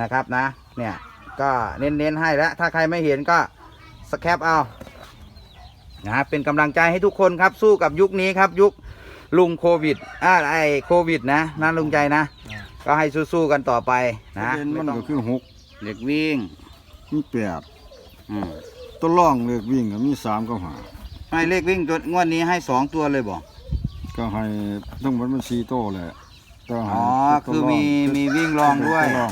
นะครับนะ เนี่ย ก็เน้นๆให้แล้ว ถ้าใครไม่เห็นก็สแคปเอา นะเป็นกำลังใจให้ทุกคนครับ สู้กับยุคนี้ครับยุคลุงโควิดอ่าไอโควิด นะนั่นลุงใจนะ ก็ให้สู้ๆกันต่อไปนะประเด็นไม่มันต้องก็คือหกเด็กวิ่งมีแปดอืมตัวล่องเลขวิ่งก็มีสามกับหาให้เลขวิ่งตัวงวดนี้ให้สองตัวเลยบอกก็ให้ทั้งหมดมันสี่โตวแหละแต่ให้อ๋อตัวคือมีร่งมีวิ่งลองด้วยตัว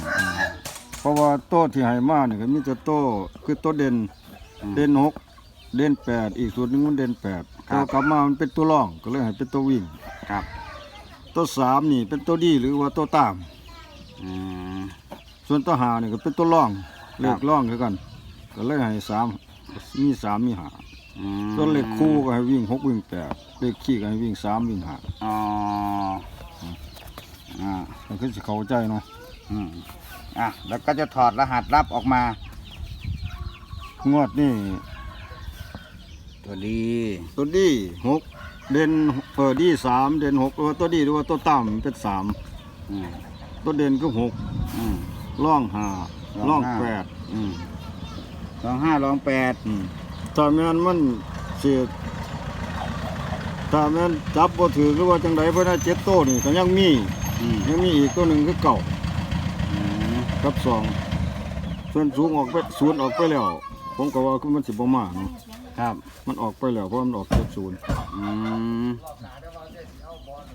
ร่องอืมเพราะว่าโต๊ะที่ให้มาเนี่ยก็มีแต่โต๊ะคือโต๊ะเด่นอืมเด่นหกเด่นแปดอีกส่วนหนึงมันเด่นแปดครัแต่บกลับมามันเป็นตัวร่องก็เลยให้เป็นตัววิ่ง ครับตัวสามนี่เป็นตัวดีหรือว่าตัวตาม อืม ส่วนตัวหานี่ก็เป็นตัวร่องเลครัขบร่องคือกัน ก็เลยให้สามมีสามมีหาอืมส่วนเลขคู่ก็ให้วิ่งหกวิ่งแปดเลขขี้ก็ให้วิ่งสามวิ่งหาอ๋ออ่ามันคือสิเข้าใจเนาะอืม อะแล้วก็จะถอดรหัสรับออกมา งวดนี่ตัวดีตัวดีหกเด่นเออดีสามเด่นหกเออตัวดีหรือว่าตัวต่ำเป็นสามอืมตัวเด่นก็หกอืมล่องหาล่ล่อองงห้าแปดอืมสองห้าลองแปดอืมถ้าแม่นมันเสียถ้าแม่นจับบ่ถือหรือว่าจังไดเพิ่นได้เจ็ดโตวนี่ก็ยังมีอืมยังมีอีกตัวหนึ่งคือเก่าอืม กับสองส่วนสูงออกไปศูนย์ออกไปแล้ว ผมก็ว่าคือมันสิบ่มาเนาะครับ มันออกไปแล้วเพราะมันออกเจ็ดศูนย์อืม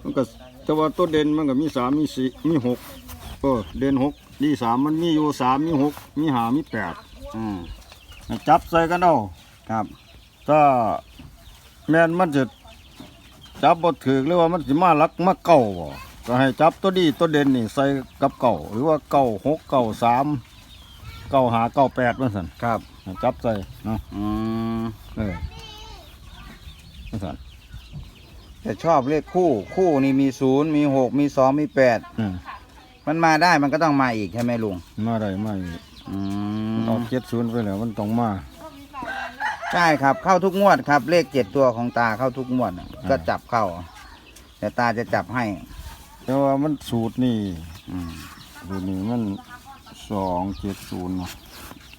มันก็แต่ว่าตัวเด่นมันก็มีสามมีสี่มีหกเออเด่นหกดีสามมันมีอยู่สามมีหกมีหามีแปดอืมจับใส่กันเอาครับ ถ้าแม่นมันจะจับบ่ถือหรือว่ามันสิมาลักมาเก่าบ่ ก็ให้จับตัวดีตัวเด่นนี่ใส่กับเก่าหรือว่าเก่าหกเก่าสามเก่าหาเก่าแปดมันสันครับให้จับใส่เนาะอืมเออมันสันแต่ชอบเลขคู่ คู่นี่มีศูนย์มีหกมีสองมีแปดอืมมันมาได้มันก็ต้องมาอีกใช่ไหมลุงมาได้มาอืมเอาเจ็ดศูนย์ไปแล้วมันต้องมา ใช่ครับเข้าทุกงวดครับ เลขเจ็ดตัวของตาเข้าทุกงวดน่ะก็จับเข้า แต่ตาจะจับให้ แต่ว่ามันสูตรนี่อืมสูตรนี่มันสองเจ็ดศูนย์เนาะ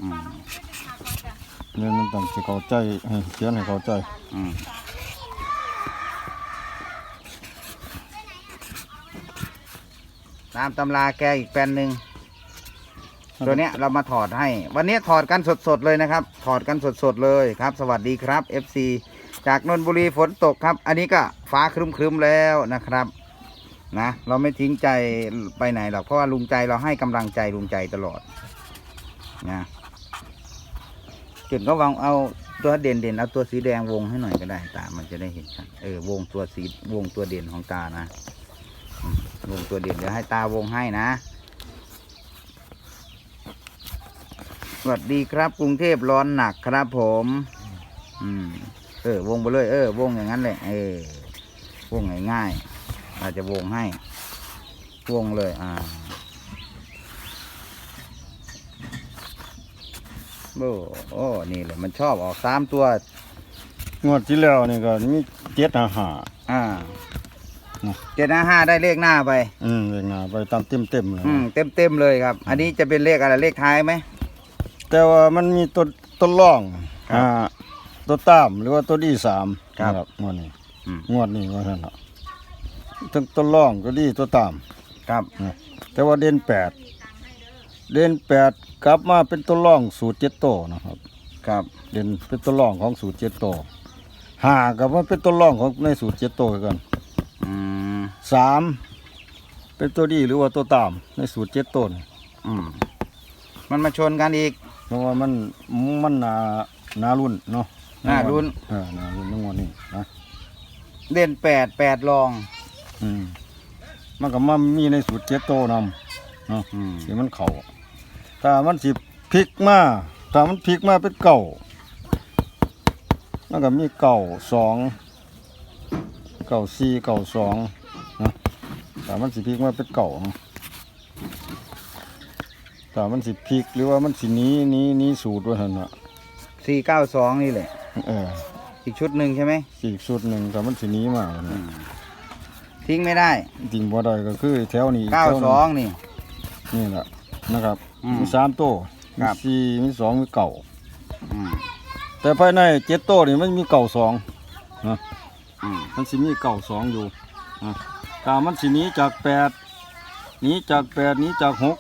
อืมเนี่ยมันต้องสิเข้าใจให้เขียนให้เข้าใจอืมตามตำราแกอีกแปลนหนึ่งตัวเนี้ยเรามาถอดให้ วันนี้ถอดกันสดๆเลยนะครับ ถอดกันสดๆเลยครับ สวัสดีครับ FC จากนนทบุรีฝนตกครับ อันนี้ก็ฟ้าครึมๆแล้วนะครับ นะเราไม่ทิ้งใจไปไหนหรอกเพราะว่าลุงใจเราให้กำลังใจลุงใจตลอดนะจุดก็วางเอาตัวเด่นเด่นเอาตัวสีแดงวงให้หน่อยก็ได้ตา มันจะได้เห็นชัดเออวงตัวสีวงตัวเด่นของตานะวงตัวเด่นเดี๋ยวให้ตาวงให้นะสวัสดีครับ กรุงเทพร้อนหนักครับผม อืม เออ วงไปเลย เออ วงอย่างนั้นเลยเออ วงง่ายๆ เราจะวงให้ วงเลย อ่าโอ้โอ้นี่เลยมันชอบออกสามตัว งวดที่แล้วนี่ก็มีเจ็ดหาหาอ่านะเจ็ดห้าห้าได้เลขหน้าไป อืมเลขหน้าไปตามเต็มเต็มๆเลยอืมเต็มเต็มๆเลยครับ อันนี้จะเป็นเลขอะไรเลขท้ายไหม แต่ว่ามันมีตัวตัวล่องครับอ่า ตัวตามหรือว่าตัวดีสามครับนะงวดนี้อืมงวดนี้ว่าท่านเนาะ ทั้งตัวล่องตัวดีตัวตามครับนะแต่ว่าเด่นแปดเด่นแปดกลับมาเป็นตัวล่องสูตรเจ็ดโตนะครับ ครับเด่นเป็นตัวล่องของสูตรเจ็ดโตหากับว่าเป็นตัวล่องของในสูตรเจ็ดโตคือกันอืมสามเป็นตัวดีหรือว่าตัวตามในสูตรเจ็ดโตนอืมมันมาชนกันอีก เพราะว่ามันมันนานารุ่นเนาะน่ารุนเออนารุ่นในงวดนี้นะ เด่นแปดแปดรอง อืมมันก็มามีในสูตรเจ็ดโตนำเนาะอืมที่มันเข่าถ้ามันสิพลิกมาถ้ามันพลิกมาเป็นเก่ามันก็มีเก่าสองเก่าสี่เก่าสองนะถ้ามันสิพลิกมาเป็นเก่าเนาะถ้ามันสิพลิกหรือว่ามันสิหนี้นี้นี้สูตรว่าท่นน่ะสี่เก้าสองนี่แหละ เอออีกชุดหนึ่งใช่ไหมอีกสูตรหนึ่งถ้ามันสิหนี้มาอืเนี่ยม ทิ้งไม่ได้จริงบ่ได้ก็คือแถวนี้เก้าแถวสองนี่ นี่แหละนะครับอืมมีสามโต้คมีรับ สี่มีสองมีเก่า อืมแต่ภายในเจ็ดโต้นี่มันมีเก่าสองอืมมันสิมีเก่าสองอยู่นะกามันสิหนี้จากแปดหนี้จากแปดหนี้จากหก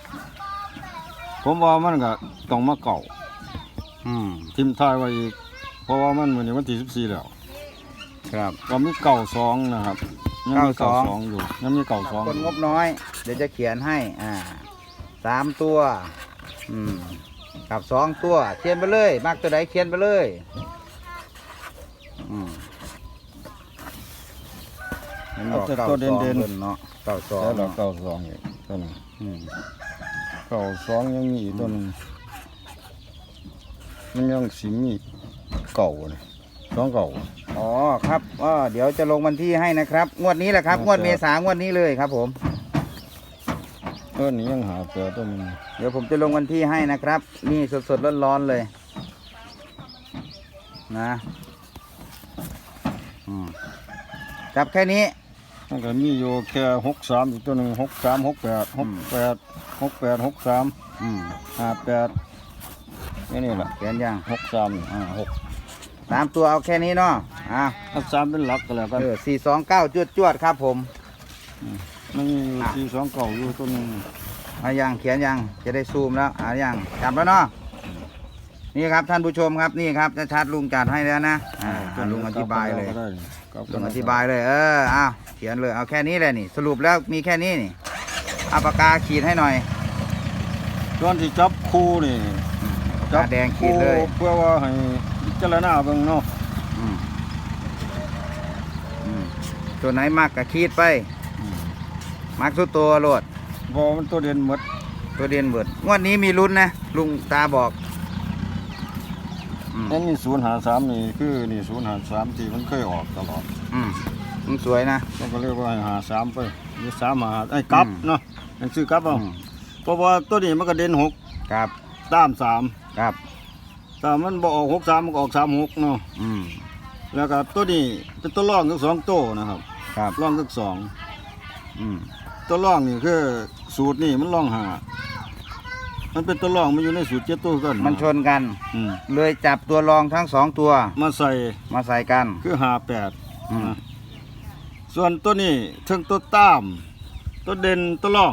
ผมว่ามันก็ต้องมาเก่า อืมทิมทายไว้อีก เพราะว่ามันวันนี้วันที่สิบสี่แล้ว ครับก็มีเก่าสองนะครับ ยังมีเก้าเก่าสองสองอยู่ยังมีเก่าสองคนงบน้อย เดี๋ยวจะเขียนให้อ่าสามตัวอืมกับสองตัวเขียนไปเลย มากตัวไหนเขียนไปเลยอืมเห็นบอกเก้าสองเพิ่นเนาะเก้าสองแล้วเราเนาะเก่าสองอีกตัวหนึงอืมเก่าสองยังมีอีกตัวหนึงมันยังสิมีเก่าเลย สองเก่าอ๋อครับอ๋อเดี๋ยวจะลงวันที่ให้นะครับ งวดนี้แหละครับครับงวดเมษางวดนี้เลยครับผม เออนี่ยังหาแปดตัวหนึงเดี๋ยวผมจะลงวันที่ให้นะครับ นี่สดๆร้อนๆเลย นะอืมจับแค่นี้ มันก็มีอยู่แค่หกสามอีกตัวหนึ่งหกสามหกแปดหกแปดหกแปดหกสามอืมห้าแปดนี่นี่แหละเขียนยังหกสามนี่อ่าหก สามตัวเอาแค่นี้เนาะอ่าหกสามเป็นหลักก็แล้วกันเออสี่สองเก้าจวดจวดๆครับผม มันมีอยู่สี่สองเก่าอยู่ตัวหนึงเอายังเขียนยังจะได้ซูมแล้วอ่ายังจับแล้วเนาะนี่ครับท่านผู้ชมครับนี่ครับชัดๆลุงจัดให้แล้วนะอ่าอ่าลุงอธิบายเลยก็ได้กลับลุงอธิบายเลยเออเอาเขียนเลยเอาแค่นี้เลยนี่ สรุปแล้วมีแค่นี้นี่เอาปากกาขีดให้หน่อยส่วนที่จับคู่นี่ปากกาแดงขีดเลย เพื่อว่าให้พิ จารณาเบิ่งเนาะอืมอืมตัวไหนมากก็ขีดไปมักสุดตัวโลดเพอมันตัวเด่นหมดตัวเดียนเบิดงวดนี้มีลุ้นนะลุงตาบอกอืมนั่นนี่ศูนย์หาสามนี่คือนี่ศูนย์หาสามที่มันเคยออกตลอดอืมมันสวยนะ มันก็เรียกว่าให้หาสามไปมีสามหาไอ้กลับอืม เนาะให้ซื้อกลับเอาอืมเพราะว่าตัวนี้มันก็เด่นหกครับตามสามครับ แต่มันบออกหกสามมันก็ออกสามหกเนาะอืมแล้วก็ตัวนี้เป็นตัวร่องทั้งสองตัวนะครับครับร่องทั้งสองอืมตัวร่องนี่คือสูตรนี่มันร่องหามันเป็นตัวร่องมันอยู่ในสูตรเจ็ดตัวกันมันชนกัน อืมเลยจับตัวรองทั้งสองตัวมาใส่มาใส่กันคือหาแปด อืมนะส่วนตัวนี้ถึงตัวตาม ตัวเด่นตัวร่อง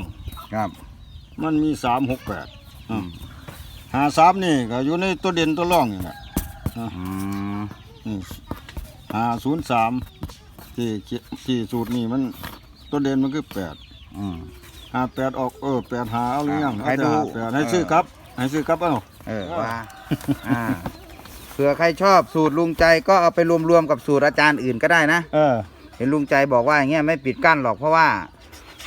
ครับ มันมีสามหกแปดอืม หาสามนี่ก็อยู่ในตัวเด่นตัวร่องนี่แหละอืมนี่หาศูนย์สามที่เขียที่สูตรนี่มันตัวเด่นมันคือแปดอืมหาแปดออกเออแปดหาเอาหรือยังให้ดูเอาแต่หาแปดให้ซื้อครับ ให้ซื้อครับเอาเออว่าอ่าเผื่อใครชอบสูตรลุงใจก็เอาไปรวมๆกับสูตรอาจารย์อื่นก็ได้นะเออเห็นลุงใจบอกว่าอย่างเงี้ยไม่ปิดกั้นหรอกเพราะว่า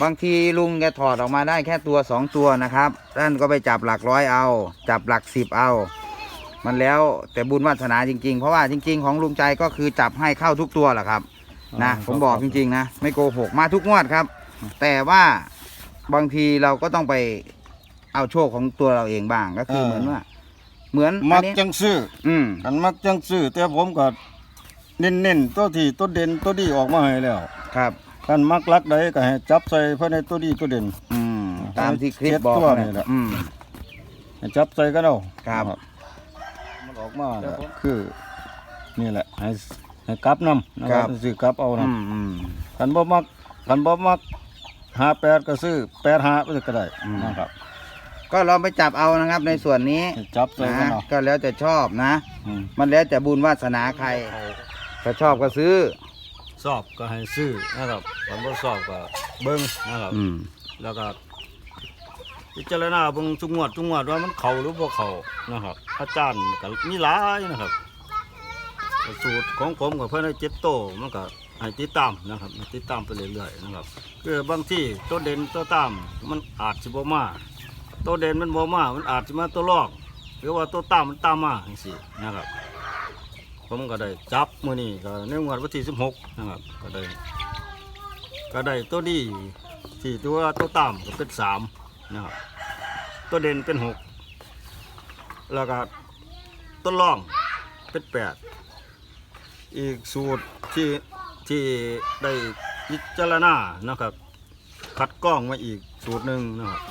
บางทีลุงแกถอดออกมาได้แค่ตัวสองตัวนะครับท่านก็ไปจับหลักร้อยเอา จับหลักสิบเอา มันแล้วแต่บุญวาสนาจริงๆ เพราะว่าจริง ๆ ของลุงใจก็คือจับให้เข้าทุกตัวแหละครับนะอ่าผมบอกจริงๆนะไม่โกหกมาทุกงวดครับ แต่ว่าบางทีเราก็ต้องไปเอาโชคของตัวเราเองบ้างก็คือเหมือนว่า เหมือนอัมันกนี้จังซื้ออืมกันมักจังซื้อแต่ผมก็เน้นๆตัวที่ตัวเด่นตัวดีออกมาให้แล้วครับ กันมักลักใดก็ให้จับใส่ภายในตัวดีตัวเด่นอืมตามที่คลิปเจ็ดบอกตัวนะนี่แหละอืมให้จับใส่กันเอาครับ มันออกมาแล้วคือนี่แหละให้ให้กลับนํนะครับซื้อกลับเอาอืนะมอืม คันบ่มักคันบ่มักหาแปดก็ซื้อแปดหาไปก็ได้อืม นะครับก็ลองไปจับเอานะครับในส่วนนี้ให้จับใส่กันนะเอาก็แล้วแต่ชอบนะ อืมมันแล้วแต่บุญวาสนาใครถ้าชอบก็ซื้อ สอบก็ให้ซื้อนะครับคันบ่สอบก็เบิ่งนะครับ อืม แล้วก็พิจารณาเบิ่งทุกงวดทุกงวดว่ามันเข้าหรือบ่เข้านะครับอาจารย์ก็มีหลายนะครับ สูตรของผมกับเพื่อนเจ็ดโตมันก็ให้ติดตามนะครับให้ติดตามไปเรื่อยๆนะครับ คือบางที่ตัวเด่นตัวตามมันอาจสิบ่มาตัวเด่นมันบ่มามันอาจสิมาตัวรองหรือว่าตัวตามมันตามมาจังซี่นะครับ ผมก็ได้จับมื้อนี้ก็ในงวดวันที่16นะครับก็ได้ก็ได้ตัวดีที่ตัวตัวต่ำก็เป็นสามนะครับตัวเด่นเป็นหกแล้วก็ตัวล่องเป็นแปดอีกสูตรที่ที่ได้พิจารณานะครับคัดกล้องมาอีกสูตรหนึ่งนะครับ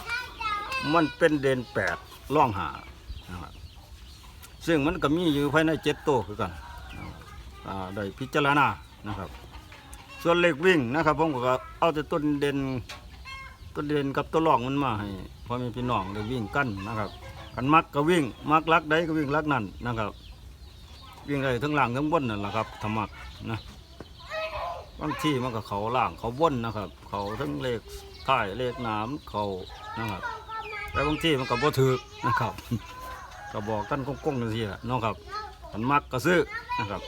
มันเป็นเด่นแปดล่องหานะครับซึ่งมันก็มีอยู่ภายในเจ็ดตัวคือกัน ได้พิจารณานะครับ ส่วนเลขวิ่งนะครับผมก็เอาแต่ต้นเด่นต้นเด่นกับตัวรองมันมาให้พ่อแม่พี่น้องได้วิ่งกันนะครับกันมักก็วิ่งมักลักใดก็วิ่งลักนั่นนะครับ วิ่งได้ทั้งล่างทั้งบนนั่นแหละครับธรรมักนะบางที่มันก็เขาล่างเขาบนนะครับ เขาทั้งเลขท้ายเลขน้ำเขานะครับแต่บางที่มันก็บ่ถือนะครับก็บอกกันก้งๆกันสิละเนาะครับมันมักก็ซื้อนะครับ